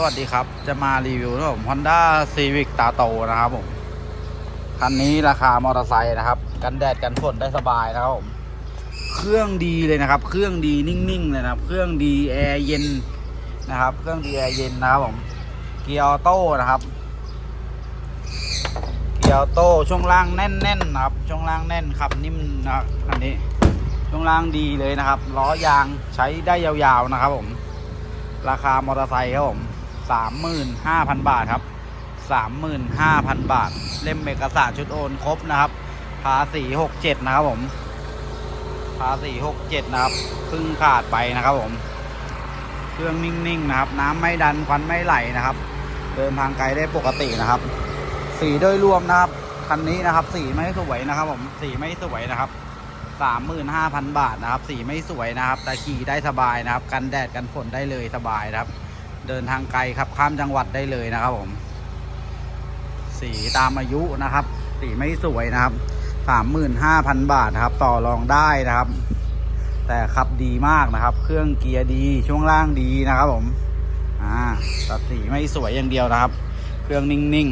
สวัสดีครับ จะมารีวิวนะผม Honda Civic ตาโตนะครับผม คันนี้ราคามอเตอร์ไซค์นะครับ กันแดดกันฝนได้สบายนะครับผม เครื่องดีเลยนะครับ เครื่องดีนิ่งๆเลยนะครับ เครื่องดีแอร์เย็นนะครับ เครื่องดีแอร์เย็นนะครับผม เกียร์ออโต้นะครับ เกียร์ออโต้ช่วงล่างแน่นๆนะครับ ช่วงล่างแน่นขับนิ่มนะครับคันนี้ ช่วงล่างดีเลยนะครับ ล้อยางใช้ได้ยาวๆนะครับผมราคามอเตอร์ไซค์ครับผม สามหมื่นห้าพันบาทครับสามหมื่นห้าพันบาท เล่มเอกสารชุดโอนครบนะครับ ภาษีหกเจ็ดนะครับผม ภาษีหกเจ็ดนะครับเพิ่งขาดไปนะครับผม เครื่องนิ่งๆนะครับ น้ำไม่ดันควันไม่ไหลนะครับ เดินทางไกลได้ปกตินะครับ สีโดยรวมนะครับคันนี้นะครับ สีไม่สวยนะครับ ผมสีไม่สวยนะครับสามหมื่นห้าพันบาทนะครับ สีไม่สวยนะครับ แต่ขี่ได้สบายนะครับ กันแดดกันฝนได้เลยสบายนะครับ เดินทางไกลครับข้ามจังหวัดได้เลยนะครับผม สีตามอายุนะครับ สีไม่สวยนะครับสามหมื่นห้าพันบาทนะครับ ต่อรองได้นะครับ แต่ขับดีมากนะครับ เครื่องเกียร์ดีช่วงล่างดีนะครับผมอ่าแต่สีไม่สวยอย่างเดียวนะครับ เครื่องนิ่ง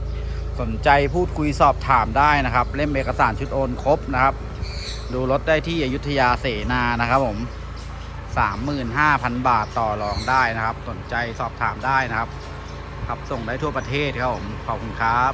ๆ สนใจพูดคุยสอบถามได้นะครับ เล่มเอกสารชุดโอนครบนะครับ ดูรถได้ที่อยุธยาเสนานะครับผม 35,000 บาทต่อรองได้นะครับ สนใจสอบถามได้นะครับขับส่งได้ทั่วประเทศครับผม ขอบคุณครับ